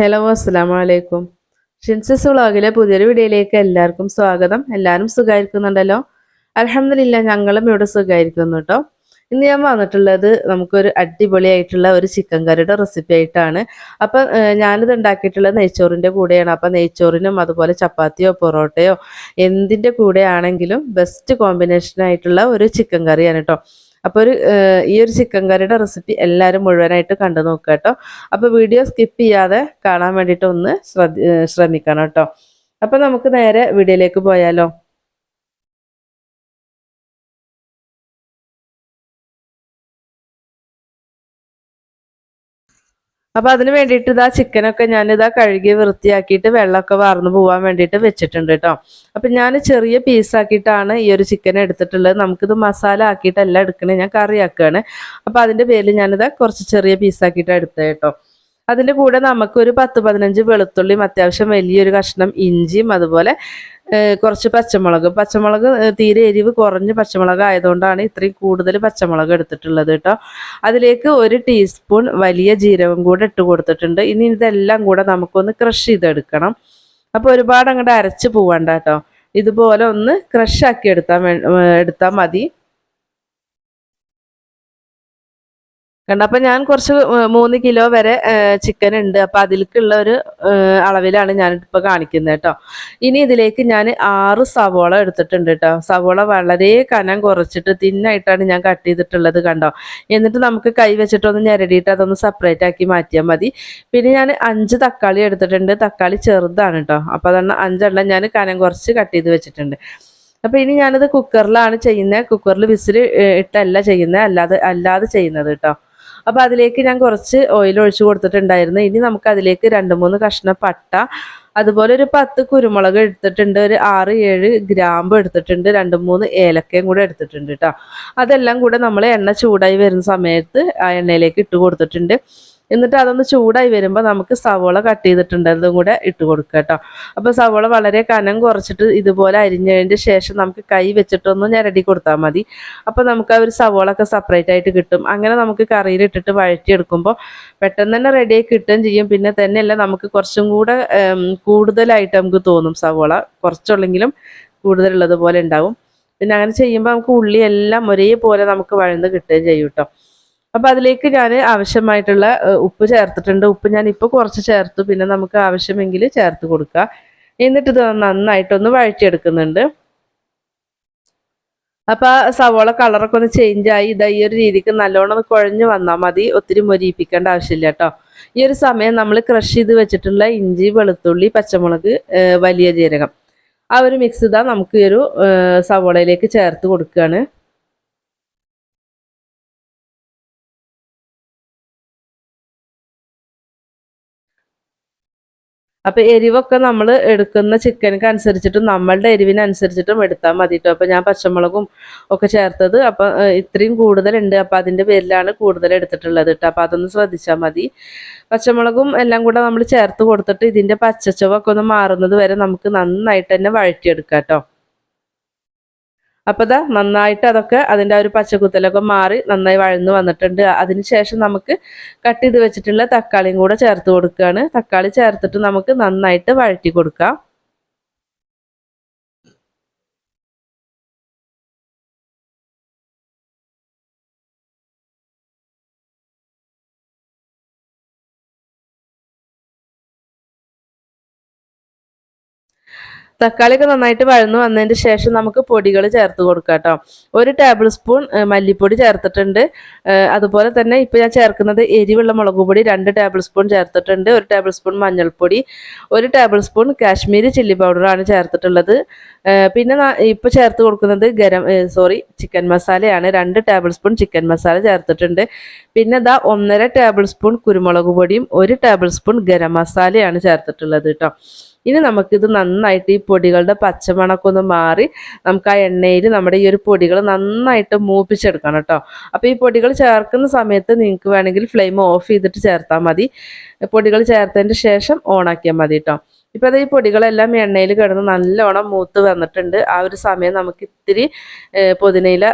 Hello അസ്സാം വലൈക്കും ഷിൻസസ് വ്ളോഗിലെ പുതിയൊരു വീഡിയോയിലേക്ക് എല്ലാവർക്കും സ്വാഗതം. എല്ലാവരും സുഖമായിരിക്കുന്നുണ്ടല്ലോ? അലഹമില്ല ഞങ്ങളും ഇവിടെ സുഖമായിരിക്കുന്നു കേട്ടോ. ഇന്ന് ഞാൻ വന്നിട്ടുള്ളത് നമുക്കൊരു അടിപൊളിയായിട്ടുള്ള ഒരു ചിക്കൻ കറിയുടെ റെസിപ്പി ആയിട്ടാണ്. അപ്പം ഞാനിത് ഉണ്ടാക്കിയിട്ടുള്ളത് നെയ്ച്ചോറിന്റെ കൂടെയാണ്. അപ്പം നെയ്ച്ചോറിനും അതുപോലെ ചപ്പാത്തിയോ പൊറോട്ടയോ എന്തിന്റെ കൂടെയാണെങ്കിലും ബെസ്റ്റ് കോമ്പിനേഷൻ ആയിട്ടുള്ള ഒരു ചിക്കൻ കറിയാണ് കേട്ടോ. അപ്പോൾ ഒരു ഈ ഒരു ചിക്കൻ കറിയുടെ റെസിപ്പി എല്ലാവരും മുഴുവനായിട്ട് കണ്ടു നോക്കുക കേട്ടോ. അപ്പോൾ വീഡിയോ സ്കിപ്പ് ചെയ്യാതെ കാണാൻ വേണ്ടിയിട്ട് ഒന്ന് ശ്രമിക്കണം കേട്ടോ. അപ്പോൾ നമുക്ക് നേരെ വീഡിയോയിലേക്ക് പോയാലോ? അപ്പോൾ അതിന് വേണ്ടിയിട്ട് ഇതാ ചിക്കനൊക്കെ ഞാനിതാ കഴുകി വൃത്തിയാക്കിയിട്ട് വെള്ളമൊക്കെ വാർന്നു പോവാൻ വേണ്ടിയിട്ട് വെച്ചിട്ടുണ്ട് കേട്ടോ അപ്പം ഞാൻ ചെറിയ പീസാക്കിയിട്ടാണ് ഈ ഒരു ചിക്കൻ എടുത്തിട്ടുള്ളത്. നമുക്കിത് മസാല ആക്കിയിട്ടല്ല എടുക്കണേ ഞാൻ കറി ആക്കുകയാണ് അപ്പോൾ അതിന്റെ പേരിൽ ഞാനിതാ കുറച്ച് ചെറിയ പീസാക്കിയിട്ട് എടുത്തത് കേട്ടോ അതിന്റെ കൂടെ നമുക്കൊരു പത്ത് പതിനഞ്ച് വെളുത്തുള്ളിയും അത്യാവശ്യം വലിയൊരു കഷ്ണം ഇഞ്ചിയും അതുപോലെ കുറച്ച് പച്ചമുളക്. പച്ചമുളക് തീരെ എരിവ് കുറഞ്ഞ് പച്ചമുളക് ആയതുകൊണ്ടാണ് ഇത്രയും കൂടുതൽ പച്ചമുളക് എടുത്തിട്ടുള്ളത് കേട്ടോ. അതിലേക്ക് ഒരു ടീസ്പൂൺ വലിയ ജീരകം കൂടെ ഇട്ട് കൊടുത്തിട്ടുണ്ട്. ഇനി ഇതെല്ലാം കൂടെ നമുക്കൊന്ന് ക്രഷ് ചെയ്തെടുക്കണം. അപ്പോൾ ഒരുപാട് അങ്ങോട്ട് അരച്ച് പോവണ്ട കേട്ടോ. ഇതുപോലെ ഒന്ന് ക്രഷ് ആക്കി എടുത്താൽ എടുത്താൽ മതി. കണ്ട? ഞാൻ കുറച്ച് മൂന്ന് കിലോ വരെ ചിക്കൻ ഉണ്ട്. അപ്പം അതിലേക്കുള്ള ഒരു അളവിലാണ് ഞാൻ ഇപ്പോൾ കാണിക്കുന്നത് കേട്ടോ. ഇനി ഇതിലേക്ക് ഞാൻ ആറ് സവോള എടുത്തിട്ടുണ്ട് കേട്ടോ. സവോള വളരെ കനം കുറച്ചിട്ട് തിന്നായിട്ടാണ് ഞാൻ കട്ട് ചെയ്തിട്ടുള്ളത് കണ്ടോ? എന്നിട്ട് നമുക്ക് കൈ വെച്ചിട്ടൊന്ന് ഞെരടിയിട്ട് അതൊന്ന് സെപ്പറേറ്റ് ആക്കി മാറ്റിയാൽ മതി. പിന്നെ ഞാൻ അഞ്ച് തക്കാളി എടുത്തിട്ടുണ്ട്. തക്കാളി ചെറുതാണ് കേട്ടോ. അപ്പോൾ അതാണ് അഞ്ചെണ്ണം ഞാൻ കനം കുറച്ച് കട്ട് ചെയ്ത് വെച്ചിട്ടുണ്ട്. അപ്പോൾ ഇനി ഞാനത് കുക്കറിലാണ് ചെയ്യുന്നത്. കുക്കറിൽ വിസിൽ ഇട്ടല്ല ചെയ്യുന്നത്. അല്ലാതെ അല്ലാതെ ചെയ്യുന്നത് കേട്ടോ. അപ്പോൾ അതിലേക്ക് ഞാൻ കുറച്ച് ഓയിൽ ഒഴിച്ച് കൊടുത്തിട്ടുണ്ടായിരുന്നു. ഇനി നമുക്ക് അതിലേക്ക് രണ്ട് മൂന്ന് കഷ്ണം പട്ട അതുപോലെ ഒരു പത്ത് കുരുമുളക് എടുത്തിട്ടുണ്ട് ഒരു ആറ് ഏഴ് ഗ്രാമ്പ് എടുത്തിട്ടുണ്ട് രണ്ട് മൂന്ന് ഏലക്കയും കൂടെ എടുത്തിട്ടുണ്ട് കേട്ടോ അതെല്ലാം കൂടെ നമ്മൾ എണ്ണ ചൂടായി വരുന്ന സമയത്ത് ആ എണ്ണയിലേക്ക് ഇട്ട് കൊടുത്തിട്ടുണ്ട്. എന്നിട്ട് അതൊന്ന് ചൂടായി വരുമ്പോൾ നമുക്ക് സവോള കട്ട് ചെയ്തിട്ടുണ്ട് അതും കൂടെ ഇട്ട് കൊടുക്കുക കേട്ടോ. അപ്പോൾ സവോള വളരെ കനം കുറച്ചിട്ട് ഇതുപോലെ അരിഞ്ഞതിന്റെ ശേഷം നമുക്ക് കൈ വെച്ചിട്ടൊന്ന് ഞരടി കൊടുത്താൽ മതി. അപ്പോൾ നമുക്ക് ആ ഒരു സവോള ഒക്കെ സെപ്പറേറ്റ് ആയിട്ട് കിട്ടും. അങ്ങനെ നമുക്ക് കറിയിൽ ഇട്ടിട്ട് വഴറ്റിയെടുക്കുമ്പോൾ പെട്ടെന്ന് തന്നെ റെഡിയായി കിട്ടുകയും ചെയ്യും. പിന്നെ തന്നെയല്ല നമുക്ക് കുറച്ചും കൂടെ കൂടുതലായിട്ട് നമുക്ക് തോന്നും സവോള. കുറച്ചുള്ളെങ്കിലും കൂടുതലുള്ളത് പോലെ ഉണ്ടാവും. പിന്നെ അങ്ങനെ ചെയ്യുമ്പോൾ നമുക്ക് ഉള്ളി എല്ലാം ഒരേപോലെ നമുക്ക് വഴന്ന് കിട്ടുകയും ചെയ്യും കേട്ടോ. അപ്പോൾ അതിലേക്ക് ഞാൻ ആവശ്യമായിട്ടുള്ള ഉപ്പ് ചേർത്തിട്ടുണ്ട്. ഉപ്പ് ഞാൻ ഇപ്പോൾ കുറച്ച് ചേർത്തു. പിന്നെ നമുക്ക് ആവശ്യമെങ്കിൽ ചേർത്ത് കൊടുക്കുക എന്നിട്ട് ഇത് നന്നായിട്ടൊന്ന് വഴറ്റിയെടുക്കുന്നുണ്ട്. അപ്പോൾ സവോള കളറൊക്കെ ഒന്ന് ചേഞ്ച് ആയി. ഇതാ ഈ ഒരു രീതിക്ക് നല്ലോണം കുഴഞ്ഞു വന്നാൽ മതി. ഒത്തിരി മൊരിയിപ്പിക്കേണ്ട ആവശ്യമില്ല കേട്ടോ. ഈ ഒരു സമയം നമ്മൾ ക്രഷ് ചെയ്ത് വെച്ചിട്ടുള്ള ഇഞ്ചി വെളുത്തുള്ളി പച്ചമുളക് വലിയ ജീരകം. ആ ഒരു മിക്സ് ഇതാ നമുക്ക് ഈ ഒരു സവോളയിലേക്ക് ചേർത്ത് കൊടുക്കുകയാണ്. അപ്പോൾ എരിവൊക്കെ നമ്മൾ എടുക്കുന്ന ചിക്കനക്ക് അനുസരിച്ചിട്ടും നമ്മളുടെ എരിവിനനുസരിച്ചിട്ടും എടുത്താൽ മതി കേട്ടോ അപ്പോൾ ഞാൻ പച്ചമുളകും ഒക്കെ ചേർത്തത്. അപ്പോൾ ഇത്രയും കൂടുതലുണ്ട്. അപ്പോൾ അതിന്റെ പേരിലാണ് കൂടുതൽ എടുത്തിട്ടുള്ളത് കേട്ടോ അപ്പോൾ അതൊന്ന് ശ്രദ്ധിച്ചാൽ മതി. പച്ചമുളകും എല്ലാം കൂടെ നമ്മൾ ചേർത്ത് കൊടുത്തിട്ട് ഇതിന്റെ പച്ചച്ചവൊക്കെ ഒന്ന് മാറുന്നത് വരെ നമുക്ക് നന്നായിട്ട് തന്നെ വഴറ്റിയെടുക്കാം കേട്ടോ അപ്പോൾ ഇതാ നന്നായിട്ട് അതൊക്കെ അതിന്റെ ആ ഒരു പച്ചക്കുത്തലൊക്കെ മാറി നന്നായി വഴന്ന് വന്നിട്ടുണ്ട്. അതിനുശേഷം നമുക്ക് കട്ട് ചെയ്ത് വെച്ചിട്ടുള്ള തക്കാളിയും കൂടെ ചേർത്ത് കൊടുക്കുകയാണ്. തക്കാളി ചേർത്തിട്ട് നമുക്ക് നന്നായിട്ട് വഴറ്റി കൊടുക്കാം. തക്കാളിയൊക്കെ നന്നായിട്ട് വഴന്നു വന്നതിന് ശേഷം നമുക്ക് പൊടികൾ ചേർത്ത് കൊടുക്കാം കേട്ടോ. ഒരു ടേബിൾ സ്പൂൺ മല്ലിപ്പൊടി ചേർത്തിട്ടുണ്ട്. അതുപോലെ തന്നെ ഇപ്പോൾ ഞാൻ ചേർക്കുന്നത് എരിവുള്ള മുളക് പൊടി രണ്ട് ടേബിൾ സ്പൂൺ ചേർത്തിട്ടുണ്ട്. ഒരു ടേബിൾ സ്പൂൺ മഞ്ഞൾപ്പൊടി ഒരു ടേബിൾ സ്പൂൺ കാശ്മീരി ചില്ലി പൗഡറാണ് ചേർത്തിട്ടുള്ളത്. പിന്നെ ഇപ്പോൾ ചേർത്ത് കൊടുക്കുന്നത് ഗരം സോറി ചിക്കൻ മസാലയാണ് രണ്ട് ടേബിൾ സ്പൂൺ ചിക്കൻ മസാല ചേർത്തിട്ടുണ്ട്. പിന്നെ ഇതാ ഒന്നര ടേബിൾ സ്പൂൺ കുരുമുളക് പൊടിയും ഒരു ടേബിൾ സ്പൂൺ ഗരം മസാലയാണ് ചേർത്തിട്ടുള്ളത് കേട്ടോ. ഇനി നമുക്കിത് നന്നായിട്ട് ഈ പൊടികളുടെ പച്ചമണക്കൊന്ന് മാറി നമുക്ക് ആ എണ്ണയിൽ നമ്മുടെ ഈ ഒരു പൊടികൾ നന്നായിട്ട് മൂപ്പിച്ചെടുക്കണം കേട്ടോ. അപ്പോൾ ഈ പൊടികൾ ചേർക്കുന്ന സമയത്ത് നിങ്ങൾക്ക് വേണമെങ്കിൽ ഫ്ലെയിം ഓഫ് ചെയ്തിട്ട് ചേർത്താൽ മതി. പൊടികൾ ചേർത്തതിന്റെ ശേഷം ഓണാക്കിയാൽ മതി കേട്ടോ. ഇപ്പം അത് ഈ പൊടികളെല്ലാം എണ്ണയിൽ കിടന്ന് നല്ലോണം മൂത്ത് വന്നിട്ടുണ്ട്. ആ ഒരു സമയം നമുക്ക് ഇത്തിരി പുതിനയില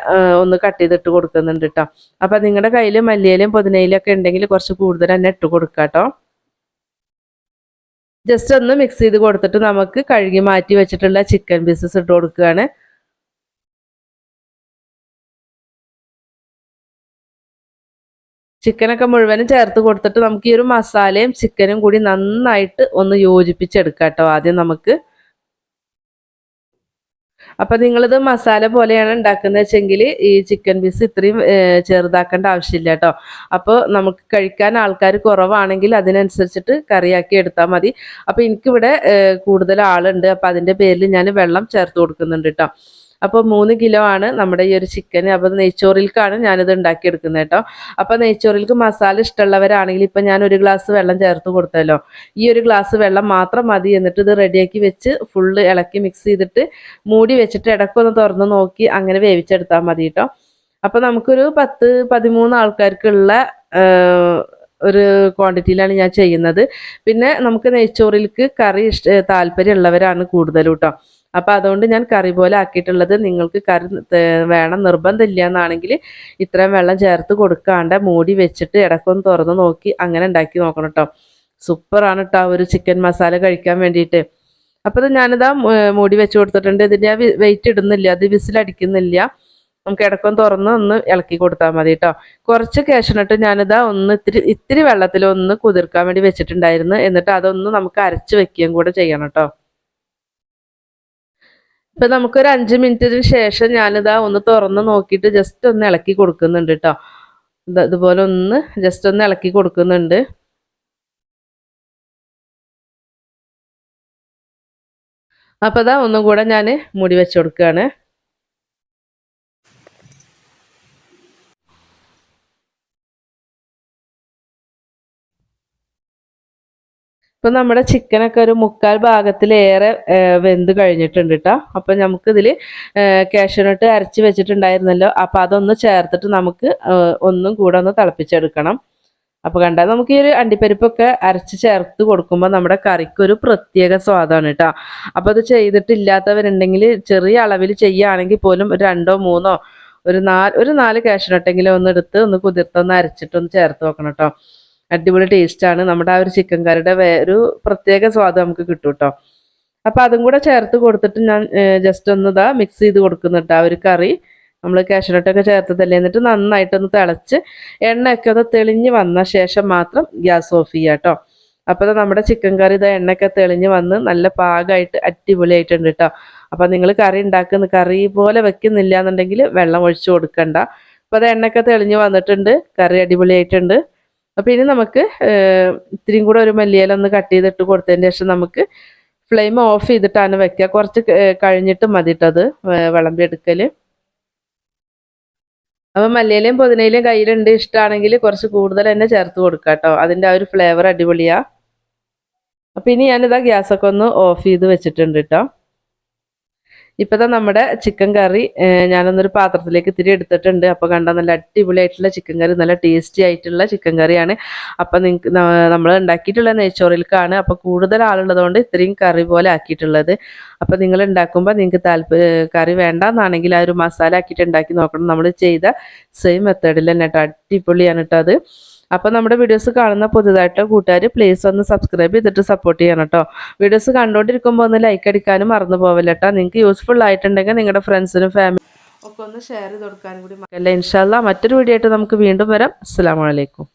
ഒന്ന് കട്ട് ചെയ്തിട്ട് കൊടുക്കുന്നുണ്ട് കേട്ടോ. അപ്പം നിങ്ങളുടെ കയ്യിൽ മല്ലിയിലും പുതിനയിലൊക്കെ ഉണ്ടെങ്കിൽ കുറച്ച് കൂടുതൽ തന്നെ ഇട്ട് കൊടുക്കാം കേട്ടോ. ജസ്റ്റ് ഒന്ന് മിക്സ് ചെയ്ത് കൊടുത്തിട്ട് നമുക്ക് കഴുകി മാറ്റി വെച്ചിട്ടുള്ള ചിക്കൻ പീസസ് ഇട്ട് കൊടുക്കുകയാണ്. ചിക്കനൊക്കെ മുഴുവനും ചേർത്ത് കൊടുത്തിട്ട് നമുക്ക് ഈ ഒരു മസാലയും ചിക്കനും കൂടി നന്നായിട്ട് ഒന്ന് യോജിപ്പിച്ചെടുക്കാം കേട്ടോ. ആദ്യം നമുക്ക് അപ്പൊ നിങ്ങളിത് മസാല പോലെയാണ് ഉണ്ടാക്കുന്നത് വെച്ചെങ്കിൽ ഈ ചിക്കൻ പീസ് ഇത്രയും ചെറുതാക്കേണ്ട ആവശ്യമില്ല കേട്ടോ. അപ്പോൾ നമുക്ക് കഴിക്കാൻ ആൾക്കാർ കുറവാണെങ്കിൽ അതിനനുസരിച്ചിട്ട് കറിയാക്കി എടുത്താൽ മതി. അപ്പോൾ എനിക്കിവിടെ കൂടുതൽ ആളുണ്ട്. അപ്പോൾ അതിന്റെ പേരിൽ ഞാൻ വെള്ളം ചേർത്ത് കൊടുക്കുന്നുണ്ട് കേട്ടോ. അപ്പോൾ മൂന്ന് കിലോ ആണ് നമ്മുടെ ഈ ഒരു ചിക്കൻ അപ്പോൾ നെയ്ച്ചോറിൽക്കാണ് ഞാനിത് ഉണ്ടാക്കിയെടുക്കുന്നത് കേട്ടോ. അപ്പോൾ നെയ്ച്ചോറിൽക്ക് മസാല ഇഷ്ടമുള്ളവരാണെങ്കിൽ ഇപ്പം ഞാൻ ഒരു ഗ്ലാസ് വെള്ളം ചേർത്ത് കൊടുത്തല്ലോ. ഈ ഒരു ഗ്ലാസ് വെള്ളം മാത്രം മതി എന്നിട്ട് ഇത് റെഡിയാക്കി വെച്ച് ഫുള്ള് ഇളക്കി മിക്സ് ചെയ്തിട്ട് മൂടി വെച്ചിട്ട് ഇടയ്ക്കൊന്ന് തുറന്ന് നോക്കി അങ്ങനെ വേവിച്ചെടുത്താൽ മതി കേട്ടോ. അപ്പോൾ നമുക്കൊരു പത്ത് പതിമൂന്ന് ആൾക്കാർക്കുള്ള ഒരു ക്വാണ്ടിറ്റിയിലാണ് ഞാൻ ചെയ്യുന്നത്. പിന്നെ നമുക്ക് നെയ്ച്ചോറിലേക്ക് കറി ഇഷ്ട താല്പര്യമുള്ളവരാണ് കൂടുതലും കേട്ടോ. അപ്പം അതുകൊണ്ട് ഞാൻ കറി പോലെ ആക്കിയിട്ടുള്ളത് നിങ്ങൾക്ക് കറി വേണം നിർബന്ധമില്ല എന്നാണെങ്കിൽ ഇത്രയും വെള്ളം ചേർത്ത് കൊടുക്കാണ്ട് മൂടി വെച്ചിട്ട് ഇടക്കൊന്ന് തുറന്ന് നോക്കി അങ്ങനെ ഉണ്ടാക്കി നോക്കണം കേട്ടോ സൂപ്പറാണ് കേട്ടോ ഒരു ചിക്കൻ മസാല കഴിക്കാൻ വേണ്ടിയിട്ട്. അപ്പോൾ ഇത് ഞാനിതാ മൂടി വെച്ച് കൊടുത്തിട്ടുണ്ട്. ഇതിന്റെ വെയിറ്റ് ഇടുന്നില്ല. അത് വിസിലടിക്കുന്നില്ല നമുക്ക് ഇടക്കം തുറന്ന് ഒന്ന് ഇളക്കി കൊടുത്താൽ മതി കേട്ടോ കുറച്ച് കേശനിട്ട് ഞാനിതാ ഒന്ന് ഇത്തിരി ഇത്തിരി വെള്ളത്തിൽ ഒന്ന് കുതിർക്കാൻ വേണ്ടി വെച്ചിട്ടുണ്ടായിരുന്നു. എന്നിട്ട് അതൊന്ന് നമുക്ക് അരച്ച് വെക്കുകയും കൂടെ ചെയ്യണം കേട്ടോ ഇപ്പൊ നമുക്കൊരു അഞ്ച് മിനിറ്റിന് ശേഷം ഞാനിതാ ഒന്ന് തുറന്ന് നോക്കിയിട്ട് ജസ്റ്റ് ഒന്ന് ഇളക്കി കൊടുക്കുന്നുണ്ട് കേട്ടോ ഇതുപോലെ ഒന്ന് ജസ്റ്റ് ഒന്ന് ഇളക്കി കൊടുക്കുന്നുണ്ട്. അപ്പോൾ അതാ ഒന്നും കൂടെ ഞാൻ മുടി വെച്ച് കൊടുക്കുകയാണ് ഇപ്പം നമ്മുടെ ചിക്കനൊക്കെ ഒരു മുക്കാൽ ഭാഗത്തിലേറെ വെന്ത് കഴിഞ്ഞിട്ടുണ്ട് കേട്ടോ അപ്പം നമുക്കിതിൽ കാഷ്യനട്ട് അരച്ച് വെച്ചിട്ടുണ്ടായിരുന്നല്ലോ. അപ്പം അതൊന്ന് ചേർത്തിട്ട് നമുക്ക് ഒന്നും കൂടെ ഒന്ന് തിളപ്പിച്ചെടുക്കണം. അപ്പോൾ കണ്ടാൽ നമുക്ക് ഈ ഒരു അണ്ടിപ്പരിപ്പൊക്കെ അരച്ച് ചേർത്ത് കൊടുക്കുമ്പോൾ നമ്മുടെ കറിക്ക് ഒരു പ്രത്യേക സ്വാദാണ് കേട്ടോ അപ്പോൾ അത് ചെയ്തിട്ടില്ലാത്തവരുണ്ടെങ്കിൽ ചെറിയ അളവിൽ ചെയ്യുകയാണെങ്കിൽ പോലും രണ്ടോ മൂന്നോ ഒരു നാല് ഒരു നാല് കാഷ്യനട്ടെങ്കിലും ഒന്ന് എടുത്ത് ഒന്ന് കുതിർത്തൊന്ന് അരച്ചിട്ടൊന്ന് ചേർത്ത് വെക്കണം കേട്ടോ അടിപൊളി ടേസ്റ്റാണ് നമ്മുടെ ആ ഒരു ചിക്കൻ കറിയുടെ ഒരു പ്രത്യേക സ്വാദ് നമുക്ക് കിട്ടും കേട്ടോ അപ്പം അതും കൂടെ ചേർത്ത് കൊടുത്തിട്ട് ഞാൻ ജസ്റ്റ് ഒന്ന് ഇതാ മിക്സ് ചെയ്ത് കൊടുക്കുന്നുണ്ട് ആ ഒരു കറി. നമ്മൾ കാഷ്നട്ടൊക്കെ ചേർത്തതല്ലേ? എന്നിട്ട് നന്നായിട്ടൊന്ന് തിളച്ച് എണ്ണയൊക്കെ ഒന്ന് തെളിഞ്ഞ് വന്ന ശേഷം മാത്രം ഗ്യാസ് ഓഫ് ചെയ്യുക കേട്ടോ അപ്പോൾ നമ്മുടെ ചിക്കൻ കറി ഇതാ എണ്ണയൊക്കെ തെളിഞ്ഞ് വന്ന് നല്ല പാകമായിട്ട് അടിപൊളിയായിട്ടുണ്ട് കേട്ടോ അപ്പോൾ നിങ്ങൾ കറി ഉണ്ടാക്കുന്ന കറി പോലെ വെക്കുന്നില്ല എന്നുണ്ടെങ്കിൽ വെള്ളം ഒഴിച്ച് കൊടുക്കണ്ട. അപ്പോൾ അത് എണ്ണയൊക്കെ തെളിഞ്ഞ് വന്നിട്ടുണ്ട്. കറി അടിപൊളിയായിട്ടുണ്ട്. അപ്പോൾ ഇനി നമുക്ക് ഇത്രയും കൂടെ ഒരു മല്ലിയില ഒന്ന് കട്ട് ചെയ്തിട്ട് കൊടുത്തതിന് ശേഷം നമുക്ക് ഫ്ലെയിം ഓഫ് ചെയ്തിട്ടാണ് വെക്കുക കുറച്ച് കഴിഞ്ഞിട്ട് മതിട്ടത് വിളമ്പി എടുക്കൽ അപ്പം മല്ലിയിലയും പുതിനയിലയും കയ്യിലുണ്ട് ഇഷ്ടമാണെങ്കിൽ കുറച്ച് കൂടുതൽ തന്നെ ചേർത്ത് കൊടുക്കുക കേട്ടോ അതിന്റെ ആ ഒരു ഫ്ലേവർ അടിപൊളിയാണ് അപ്പം ഇനി ഞാനിതാ ഗ്യാസൊക്കെ ഒന്ന് ഓഫ് ചെയ്ത് വെച്ചിട്ടുണ്ട് കേട്ടോ ഇപ്പോഴത്തെ നമ്മുടെ ചിക്കൻ കറി ഞാനൊന്നൊരു പാത്രത്തിലേക്ക് ഇത്തിരി എടുത്തിട്ടുണ്ട്. അപ്പോൾ കണ്ട നല്ല അടിപൊളിയായിട്ടുള്ള ചിക്കൻ കറി നല്ല ടേസ്റ്റി ആയിട്ടുള്ള ചിക്കൻ കറിയാണ് അപ്പോൾ നിങ്ങൾക്ക് നമ്മൾ ഉണ്ടാക്കിയിട്ടുള്ള നെയ്ച്ചോറിൽക്കാണ് അപ്പോൾ കൂടുതൽ ആളുള്ളതുകൊണ്ട് ഇത്രയും കറി പോലെ ആക്കിയിട്ടുള്ളത്. അപ്പോൾ നിങ്ങൾ ഉണ്ടാക്കുമ്പോൾ നിങ്ങൾക്ക് താല്പര്യം കറി വേണ്ടെന്നാണെങ്കിൽ ആ ഒരു മസാല ആക്കിയിട്ട് ഉണ്ടാക്കി നോക്കണം. നമ്മൾ ചെയ്ത സെയിം മെത്തേഡിൽ തന്നെ കേട്ടോ അടിപൊളിയാണ് കേട്ടോ അത്. അപ്പോൾ നമ്മുടെ വീഡിയോസ് കാണുന്ന പുതുതായിട്ട് കൂട്ടുകാർ പ്ലീസ് ഒന്ന് സബ്സ്ക്രൈബ് ചെയ്തിട്ട് സപ്പോർട്ട് ചെയ്യണം കേട്ടോ വീഡിയോസ് കണ്ടുകൊണ്ടിരിക്കുമ്പോൾ ഒന്ന് ലൈക്ക് അടിക്കാനും മറന്നു പോവില്ല കേട്ടോ നിങ്ങൾക്ക് യൂസ്ഫുൾ ആയിട്ടുണ്ടെങ്കിൽ നിങ്ങളുടെ ഫ്രണ്ട്സിനും ഫാമിലി ഒക്കെ ഒന്ന് ഷെയർ ചെയ്ത് കൊടുക്കാനും കൂടി മക്കല്ല ഇൻഷാല്ല മറ്റൊരു വീഡിയോ ആയിട്ട് നമുക്ക് വീണ്ടും വരാം. അസ്സാം വലൈക്കും